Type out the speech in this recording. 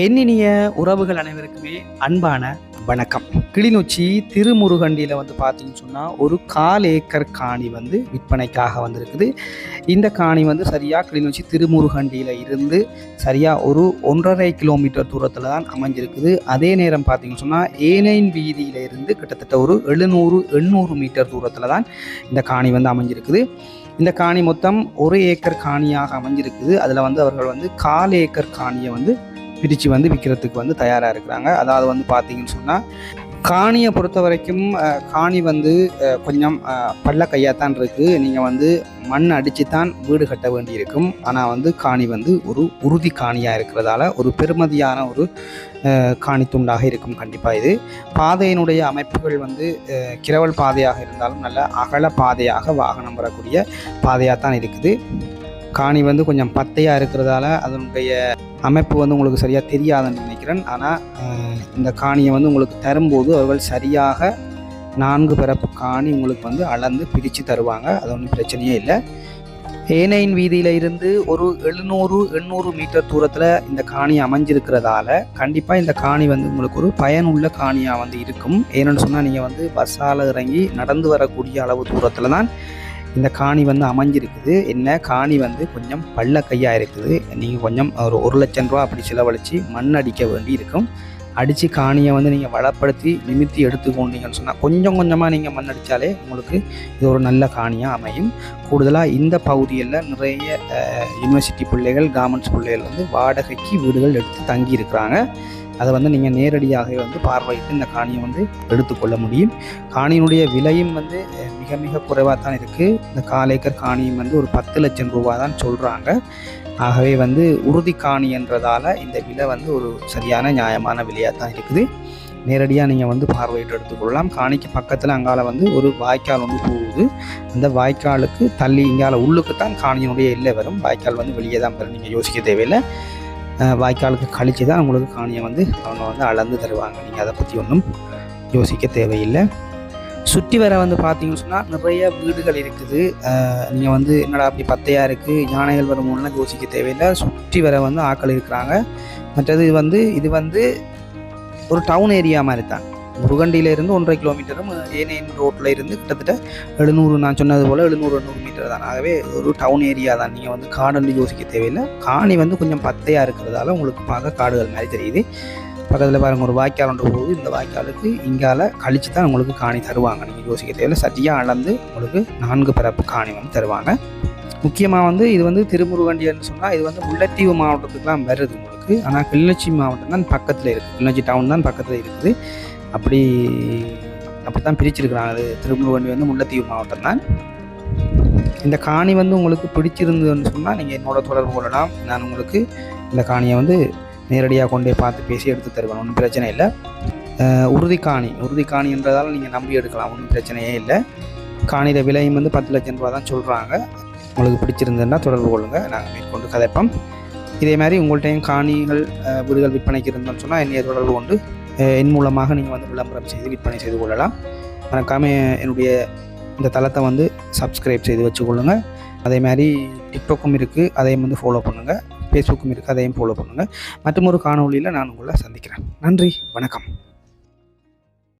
என்னினிய உறவுகள் அனைவருக்குமே அன்பான வணக்கம். கிளிநொச்சி திருமுருகண்டியில் வந்து பார்த்தீங்கன்னு சொன்னால் ஒரு கால் ஏக்கர் காணி வந்து விற்பனைக்காக வந்திருக்குது. இந்த காணி வந்து சரியாக கிளிநொச்சி திருமுருகண்டியில் இருந்து சரியாக ஒரு ஒன்றரை கிலோமீட்டர் தூரத்தில் தான் அமைஞ்சிருக்குது. அதே நேரம் பார்த்தீங்கன்னு சொன்னால் ஏனைன் வீதியில் இருந்து கிட்டத்தட்ட ஒரு எழுநூறு எண்ணூறு மீட்டர் தூரத்தில் தான் இந்த காணி வந்து அமைஞ்சிருக்குது. இந்த காணி மொத்தம் ஒரு ஏக்கர் காணியாக அமைஞ்சிருக்குது. அதில் வந்து அவர்கள் வந்து கால் ஏக்கர் காணியை வந்து பிரித்து வந்து விற்கிறதுக்கு வந்து தயாராக இருக்கிறாங்க. அதாவது வந்து பார்த்தீங்கன்னு சொன்னால் காணியை பொறுத்த வரைக்கும் காணி வந்து கொஞ்சம் பல்ல பள்ள கையாக தான் இருக்குது நீங்கள் வந்து மண் அடித்து தான் வீடு கட்ட வேண்டியிருக்கும். ஆனால் வந்து காணி வந்து ஒரு உறுதி காணியாக இருக்கிறதால ஒரு பெருமதியான ஒரு காணி துண்டாக இருக்கும் கண்டிப்பாக இது. பாதையினுடைய அமைப்புகள் வந்து கிரவல் பாதையாக இருந்தாலும் நல்ல அகல பாதையாக வாகனம் வரக்கூடிய பாதையாக தான் இருக்குது. காணி வந்து கொஞ்சம் பத்தையாக இருக்கிறதால அதனுடைய அமைப்பு வந்து உங்களுக்கு சரியாக தெரியாதுன்னு நினைக்கிறேன். ஆனால் இந்த காணியை வந்து உங்களுக்கு தரும்போது அவர்கள் சரியாக நான்கு பிறப்பு காணி உங்களுக்கு வந்து அளந்து பிரித்து தருவாங்க. அது ஒன்றும் பிரச்சனையே இல்லை. ஏனையின் வீதியில் இருந்து ஒரு எழுநூறு எண்ணூறு மீட்டர் தூரத்தில் இந்த காணி அமைஞ்சிருக்கிறதால கண்டிப்பாக இந்த காணி வந்து உங்களுக்கு ஒரு பயனுள்ள காணியாக வந்து இருக்கும். ஏன்னு சொன்னால் நீங்கள் வந்து பஸ்ஸால் இறங்கி நடந்து வரக்கூடிய அளவு தூரத்தில் தான் இந்த காணி வந்து அமைஞ்சிருக்குது. என்ன? காணி வந்து கொஞ்சம் பள்ள கையாக இருக்குது நீங்கள் கொஞ்சம் ஒரு ஒரு லட்சம் ரூபா அப்படி செலவழித்து மண் அடிக்க வேண்டி இருக்கும் அடித்து காணியை வந்து நீங்கள் வளப்படுத்தி நிமித்தி எடுத்துக்கொண்டீங்கன்னு சொன்னால் கொஞ்சம் கொஞ்சமாக நீங்கள் மண் அடித்தாலே உங்களுக்கு இது ஒரு நல்ல காணியாக அமையும். கூடுதலாக இந்த பகுதியில் நிறைய யூனிவர்சிட்டி பிள்ளைகள் கவர்மெண்ட்ஸ் பிள்ளைகள் வந்து வாடகைக்கு வீடுகள் எடுத்து தங்கி இருக்கிறாங்க அதை வந்து நீங்கள் நேரடியாகவே வந்து பார்வையிட்டு இந்த காணியை வந்து எடுத்துக்கொள்ள முடியும். காணியினுடைய விலையும் வந்து மிக மிக குறைவாக தான் இருக்குது இந்த கால் ஏக்கர் காணியும் வந்து ஒரு பத்து லட்சம் ரூபா தான் சொல்கிறாங்க ஆகவே வந்து உறுதி காணின்றதால் இந்த விலை வந்து ஒரு சரியான நியாயமான விலையாக தான் இருக்குது. நேரடியாக நீங்கள் வந்து பார்வையிட்டு எடுத்துக்கொள்ளலாம். காணிக்கு பக்கத்தில் அங்கால வந்து ஒரு வாய்க்கால் வந்து போகுது. அந்த வாய்க்காலுக்கு தள்ளி இங்கால உள்ளுக்கு தான் காணியினுடைய எல்லை வரும். வாய்க்கால் வந்து வெளியே தான் வரும். நீங்கள் யோசிக்க தேவையில்லை. வாய்க்காலுக்கு கழித்து தான் உங்களுக்கு காணியை வந்து அவங்க வந்து அளந்து தருவாங்க. நீங்கள் அதை பற்றி ஒன்றும் யோசிக்க தேவையில்லை. சுற்றி வர வந்து பார்த்தீங்கன்னு சொன்னால் நிறைய வீடுகள் இருக்குது. நீங்கள் வந்து என்னடா அப்படி பத்தையாக இருக்குது யானைகள் வரும்போதுலாம் யோசிக்க தேவையில்லை. சுற்றி வர வந்து ஆக்கள் இருக்கிறாங்க. மற்றது வந்து இது வந்து ஒரு டவுன் ஏரியா மாதிரி தான். முருகண்டியிலிருந்து ஒன்றரை கிலோமீட்டரும் ஏனேன் ரோட்டில் இருந்து கிட்டத்தட்ட எழுநூறு நான் சொன்னது போல் எழுநூறு எண்ணூறு மீட்டர் தான். ஆகவே ஒரு டவுன் ஏரியா தான். நீங்கள் வந்து காடுன்னு யோசிக்க தேவையில்லை. காணி வந்து கொஞ்சம் பத்தையாக இருக்கிறதால உங்களுக்கு பார்க்க காடுகள் மாதிரி தெரியுது. பக்கத்தில் பாருங்க ஒரு வாய்க்கால் ஒன்று போகுது. இந்த வாய்க்காலுக்கு இங்கால கழிச்சு தான் உங்களுக்கு காணி தருவாங்க. நீங்கள் யோசிக்க தேவையில்லை. சரியாக அளந்து உங்களுக்கு நான்கு பிறப்பு காணி வந்து தருவாங்க. முக்கியமாக வந்து இது வந்து திருமுருகண்டியன்னு சொன்னால் இது வந்து முல்லைத்தீவு மாவட்டத்துக்குலாம் வருது உங்களுக்கு. ஆனால் கிளிநொச்சி மாவட்டம் தான் பக்கத்தில் இருக்குது கிளிநொச்சி டவுன் தான் பக்கத்தில் இருக்குது. அப்படி அப்படி தான் பிரிச்சிருக்கிறாங்க. அது திருமுருகண்டி வந்து முல்லைத்தீவு மாவட்டம் தான். இந்த காணி வந்து உங்களுக்கு பிடிச்சிருந்ததுன்னு சொன்னால் நீங்கள் என்னோட தொடர்பு கொள்ளலாம். நான் உங்களுக்கு இந்த காணியை வந்து நேரடியாக கொண்டே பார்த்து பேசி எடுத்து தருவேன். ஒன்றும் பிரச்சனை இல்லை. உறுதி காணி. உறுதி காணின்றதால நீங்கள் நம்பி எடுக்கலாம். ஒன்றும் பிரச்சனையே இல்லை. காணியில் விலையும் வந்து பத்து லட்சம் ரூபா தான் சொல்கிறாங்க உங்களுக்கு பிடிச்சிருந்ததுன்னா தொடர்பு கொள்ளுங்கள் நாங்கள் மேற்கொண்டு கதைப்போம். இதே மாதிரி உங்கள்கிட்டையும் காணிகள் வீடுகள் விற்பனைக்கு இருந்தோம்னு சொன்னால் என்னைய தொடர்பு கொண்டு என் மூலமாக நீங்கள் வந்து விளம்பரம் செய்து விற்பனை செய்து கொள்ளலாம். மறக்காமல் என்னுடைய இந்த தளத்தை வந்து சப்ஸ்கிரைப் செய்து வச்சுக்கொள்ளுங்கள் அதே மாதிரி டிக்டாக்கும் இருக்குது அதையும் வந்து ஃபாலோ பண்ணுங்கள் ஃபேஸ்புக்கும் இருக்குது அதையும் ஃபாலோ பண்ணுங்கள் மற்றும் ஒரு காணொலியில் நான் உங்களை சந்திக்கிறேன். நன்றி வணக்கம்.